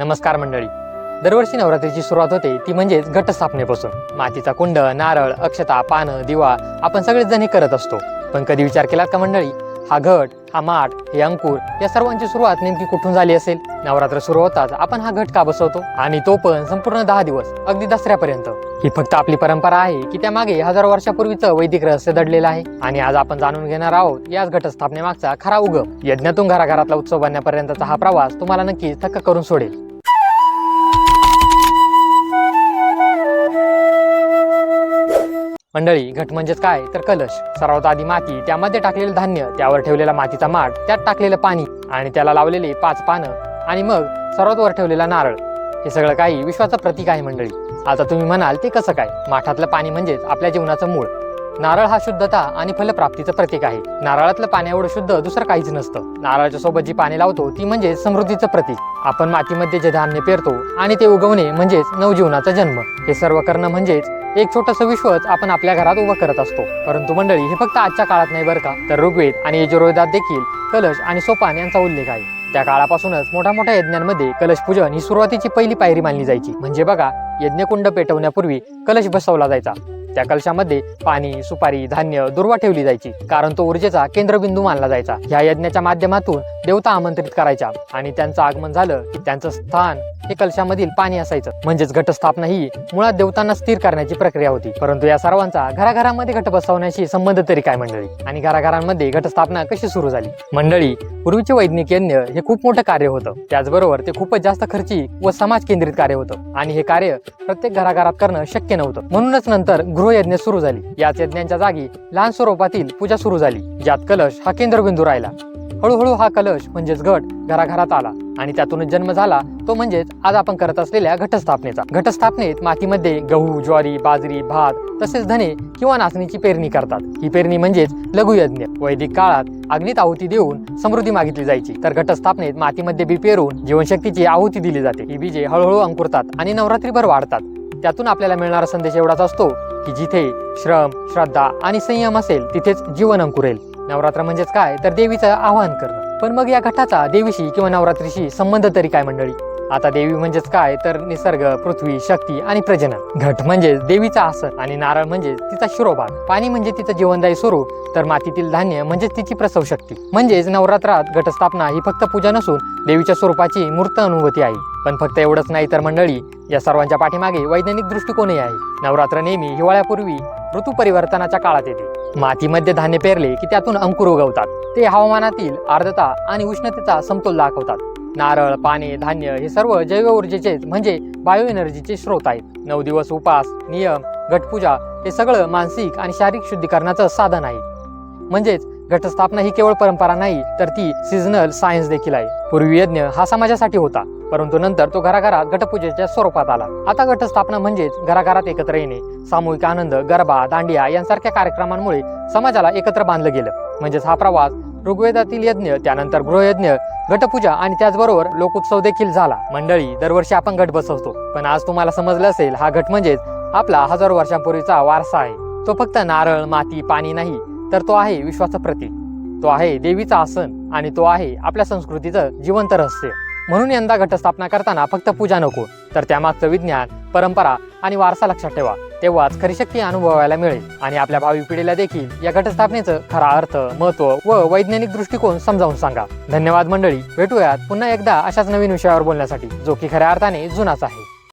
नमस्कार मंडळी. दरवर्षी नवरात्रीची सुरुवात होते ती म्हणजेच घटस्थापनेपासून. मातीचा कुंड नारळ अक्षता पानं दिवा आपण सगळेच जण हे करत असतो. पण कधी विचार केलात का मंडळी? हा घट हा माठ हे अंकुर या सर्वांची सुरुवात नेमकी कुठून झाली असेल? नवरात्र सुरू होताच आपण हा घट का बसवतो? आणि तो पण संपूर्ण दहा दिवस अगदी दसऱ्यापर्यंत. ही फक्त आपली परंपरा आहे की त्या मागे हजारो वर्षापूर्वीचं वैदिक रहस्य दडलेलं आहे. आणि आज आपण जाणून घेणार आहोत याच घटस्थापनेमागचा खरा उगम. यज्ञातून घराघरातला उत्सव बनण्यापर्यंतचा हा प्रवास तुम्हाला नक्कीच थक्क करून सोडेल. मंडळी घट म्हणजेच काय? तर कलश. सर्वात आधी माती त्यामध्ये टाकलेलं धान्य त्यावर ठेवलेला मातीचा माठ त्यात टाकलेलं पाणी आणि त्याला लावलेले पाच पानं आणि मग सर्वात वर ठेवलेला नारळ. हे सगळं काही विश्वाचं प्रतीक आहे मंडळी. आता तुम्ही म्हणाल ते कसं काय? माठातलं पाणी म्हणजेच आपल्या जीवनाचं मूळ. नारळ हा शुद्धता आणि फलप्राप्तीचं प्रतीक आहे. नारळातलं पाणी एवढं शुद्ध दुसरं काहीच नसतं. नारळाच्या सोबत जी पाणी लावतो ती म्हणजे समृद्धीचं प्रतीक. आपण मातीमध्ये जे धान्य पेरतो आणि ते उगवणे म्हणजेच नवजीवनाचा जन्म. हे सर्व करणं म्हणजेच एक छोटस विश्वच आपण आपल्या घरात उभं करत असतो. परंतु मंडळी हे फक्त आजच्या काळात नाही बरं का? तर ऋग्वेद आणि यजुर्वेदात देखील कलश आणि सोपान यांचा उल्लेख आहे. त्या काळापासूनच मोठ्या मोठ्या यज्ञांमध्ये कलश पूजन ही सुरुवातीची पहिली पायरी मानली जायची. म्हणजे बघा यज्ञकुंड पेटवण्यापूर्वी कलश बसवला जायचा. त्या कलशामध्ये पाणी सुपारी धान्य दुर्वा ठेवली जायची. कारण तो ऊर्जेचा केंद्रबिंदू मानला जायचा. ह्या यज्ञाच्या माध्यमातून देवता आमंत्रित करायच्या आणि त्यांचं आगमन झालं की त्यांचं स्थान हे कलशामधील पाणी असायचं. म्हणजेच घटस्थापना ही मुळात देवतांना स्थिर करण्याची प्रक्रिया होती. परंतु या सर्वांचा घराघरामध्ये घट बसवण्याशी संबंध तरी काय मंडळी? आणि घराघरांमध्ये घटस्थापना कशी सुरू झाली? मंडळी पूर्वीचे वैज्ञानिक यज्ञ हे खूप मोठं कार्य होतं. त्याचबरोबर ते खूपच जास्त खर्ची व समाज केंद्रित कार्य होतं. आणि हे कार्य प्रत्येक घराघरात करणं शक्य नव्हतं. म्हणूनच नंतर गृहयज्ञ सुरू झाली. याच यज्ञांच्या जागी लहान स्वरूपातील पूजा सुरू झाली ज्यात कलश हा केंद्रबिंदू राहिला. हळूहळू हा कलश म्हणजेच घट घराघरात आला आणि त्यातूनच जन्म झाला तो म्हणजेच आज आपण करत असलेल्या घटस्थापनेचा. घटस्थापनेत मातीमध्ये गहू ज्वारी बाजरी भात तसेच धने किंवा नाचणीची पेरणी करतात. ही पेरणी म्हणजेच लघुयज्ञ. वैदिक काळात अग्नीत आहुती देऊन समृद्धी मागितली जायची. तर घटस्थापनेत मातीमध्ये बी पेरून जीवनशक्तीची आहुती दिली जाते. ही बीजे हळूहळू अंकुरतात आणि नवरात्रीभर वाढतात. त्यातून आपल्याला मिळणारा संदेश एवढाच असतो की जिथे श्रम श्रद्धा आणि संयम असेल तिथेच जीवन अंकुरेल नवरात्र म्हणजेच काय? तर देवीचं आवाहन करणं. पण मग या घटाचा देवीशी किंवा नवरात्रीशी संबंध तरी काय मंडळी? आता देवी म्हणजेच काय? तर निसर्ग पृथ्वी शक्ती आणि प्रजनन. घट म्हणजेच देवीचा आसन आणि नारळ म्हणजेच तिचा शिरोभाग पाणी म्हणजे तिचं जीवनदायी स्वरूप तर मातीतील धान्य म्हणजेच तिची प्रसव शक्ती म्हणजेच नवरात्रात घटस्थापना ही फक्त पूजा नसून देवीच्या स्वरूपाची मूर्त अनुभूती आहे. पण फक्त एवढंच नाही तर मंडळी या सर्वांच्या पाठीमागे वैज्ञानिक दृष्टिकोनही आहे. नवरात्र नेहमी हिवाळ्यापूर्वी ऋतू परिवर्तनाच्या काळात येते. मातीमध्ये धान्य पेरले की त्यातून अंकुर उगवतात. ते हवामानातील आर्द्रता आणि उष्णतेचा समतोल दाखवतात. नारळ पाने धान्य हे सर्व जैव ऊर्जेचे म्हणजे बायो एनर्जीचे स्रोत आहेत. नऊ दिवस उपास नियम घटपूजा हे सगळं मानसिक आणि शारीरिक शुद्धीकरणाचं साधन आहे. म्हणजेच घटस्थापना ही केवळ परंपरा नाही तर ती सिजनल सायन्स देखील आहे. पूर्वी यज्ञ हा समाजासाठी होता. परंतु नंतर तो घराघरात घटपूजेच्या स्वरूपात आला. आता गटस्थापना म्हणजेच घराघरात एकत्र येणे सामूहिक आनंद गरबा दांडिया यांसारख्या कार्यक्रमांमुळे समाजाला एकत्र बांधलं गेलं. म्हणजेच हा प्रवास ऋग्वेदातील यज्ञ त्यानंतर गृहयज्ञ घटपूजा आणि त्याचबरोबर लोकोत्सव देखील झाला. मंडळी दरवर्षी आपण गट बसवतो. पण आज तुम्हाला समजलं असेल हा घट म्हणजेच आपला हजारो वर्षांपूर्वीचा वारसा आहे. तो फक्त नारळ माती पाणी नाही तर तो आहे विश्वाचं प्रतीक. तो आहे देवीचा आसन आणि तो आहे आपल्या संस्कृतीचं जिवंत रहस्य. म्हणून यंदा घटस्थापना करताना फक्त पूजा नको तर त्यामागचं विज्ञान परंपरा आणि वारसा लक्षात ठेवा. तेव्हाच खरी शक्ती अनुभवायला मिळेल आणि आपल्या भावी पिढीला देखील या घटस्थापनेचं खरा अर्थ महत्त्व व वैज्ञानिक दृष्टिकोन समजावून सांगा. धन्यवाद मंडळी. भेटूयात पुन्हा एकदा अशाच नवीन विषयावर बोलण्यासाठी जो की खऱ्या अर्थाने जुनाच आहे.